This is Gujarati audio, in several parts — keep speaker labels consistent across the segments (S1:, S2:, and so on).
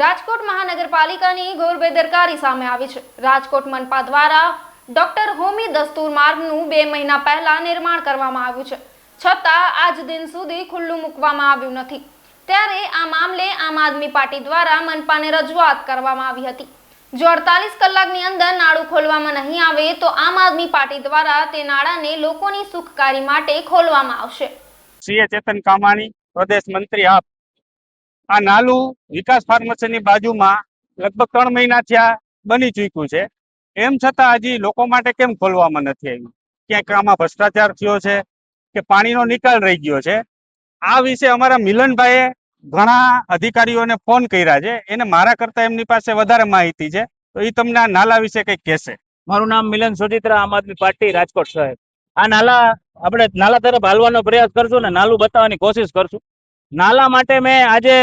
S1: રાજકોટ મહાનગરપાલિકાની ઘોર બેદરકારી સામે આવી છે. રાજકોટ મનપા દ્વારા ડોક્ટર હોમી દસ્તુર માર્ગનું બે મહિના પહેલા નિર્માણ કરવામાં આવ્યું છે. છતાં આજ દિન સુધી ખુલ્લું મૂકવામાં આવ્યું નથી. ત્યારે આ મામલે આમ આદમી પાર્ટી દ્વારા મનપાને રજૂઆત કરવામાં આવી હતી. જો અડતાલીસ કલાકની અંદર નાળું ખોલવામાં નહીં આવે, તો આમ આદમી પાર્ટી દ્વારા તે નાળાને લોકોની સુખકારી માટે ખોલવામાં આવશે.
S2: સીએ ચેતન કામાણી, પ્રદેશ મંત્રી આપ આ નાલું વિકાસ ફાર્મસીની બાજુમાં લગભગ ત્રણ મહિના થયા બની ચૂક્યું છે. એમ છતાં હજી લોકો માટે કેમ ખોલવામાં નથી આવ્યું? ક્યાંક આમાં ભ્રષ્ટાચાર થયો છે કે પાણીનો નિકાલ રહી ગયો છે? આ વિશે અમારા મિલનભાઈએ ઘણા અધિકારીઓને ફોન કર્યા છે. એને મારા કરતા એમની પાસે વધારે માહિતી છે. તો એ તમને આ નાલા વિશે કંઈક કહેશે.
S3: મારું નામ મિલન સોજિત્રા આમ આદમી પાર્ટી રાજકોટ શહેર. આ નાલા, આપણે નાલા તરફ હાલવાનો પ્રયાસ કરશું ને નાલું બતાવવાની કોશિશ કરશું. નાલા માટે મેં આજે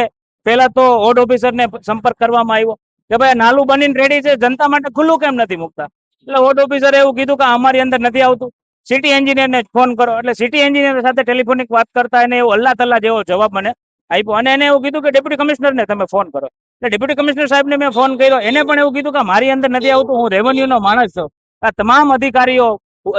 S3: પહેલા તો વોર્ડ ઓફિસરને સંપર્ક કરવામાં આવ્યો કે ભાઈ નાલું બનીને રેડી છે, જનતા માટે ખુલ્લું કેમ નથી મૂકતા? એટલે ઓડ ઓફિસરે એવું કીધું કે અમારી અંદર નથી આવતું. સિટી એન્જિનિયરને ફોન કરો. એટલે સિટી એન્જિનિયર સાથે ટેલિફોનિક વાત કરતા એને એવું અલ્લા તલ્લા જેવો જવાબ મને આપ્યો. અને એને એવું કીધું કે ડેપ્યુટી કમિશનરને તમે ફોન કરો. એટલે ડેપ્યુટી કમિશનર સાહેબને મેં ફોન કર્યો. એને પણ એવું કીધું કે મારી અંદર નથી આવતું, હું રેવન્યુનો માણસ છું. આ તમામ અધિકારીઓ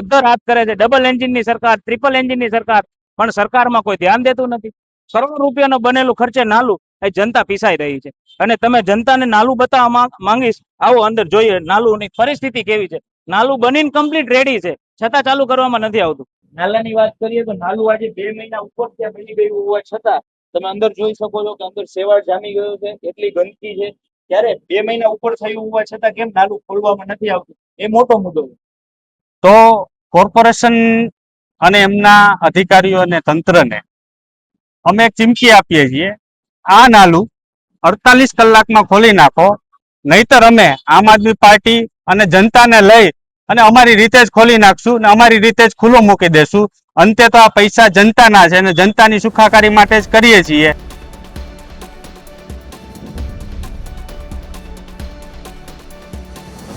S3: અધર હાથ કરે છે. ડબલ એન્જિનની સરકાર ટ્રિપલ એન્જિનની સરકાર. પણ સરકારમાં કોઈ ધ્યાન દેતું નથી. કરોડો રૂપિયાનો બનેલું ખર્ચે નાલું એ જનતા પીસાઈ રહી છે. અને તમે જનતાને નાલું બતાવવા માંગીશ આવો અંદર જોઈએ નાલુંની પરિસ્થિતિ કેવી છે. નાલું બનીને કમ્પ્લીટ રેડી છે. છતાં ચાલુ કરવામાં નથી આવતું. નાલાની વાત કરીએ તો નાલું આજે બે મહિના ઉપર ત્યાં બની ગયું હોવા છતાં તમે અંદર જોઈ શકો છો કે અંદર સેવાળ જામી ગયો છે એટલી ગંદકી છે. ત્યારે બે મહિના ઉપર થયું હોવા છતાં કેમ નાલું ખોલવામાં નથી આવતું? એ મોટો મુદ્દો છે.
S2: તો કોર્પોરેશન અને એમના અધિકારીઓ અને તંત્રને અમે એક ચીમકી આપીએ છીએ. આ નાલું અડતાલીસ કલાકમાં ખોલી નાખો. નહીતર અમે આમ આદમી પાર્ટી અને જનતાને લઈ અને અમારી રીતે જ ખોલી નાખશું અને અમારી રીતે જ ખુલ્લો મૂકી દેશું. અંતે તો આ પૈસા જનતાના છે અને જનતાની સુખાકારી માટે જ કરીએ છીએ.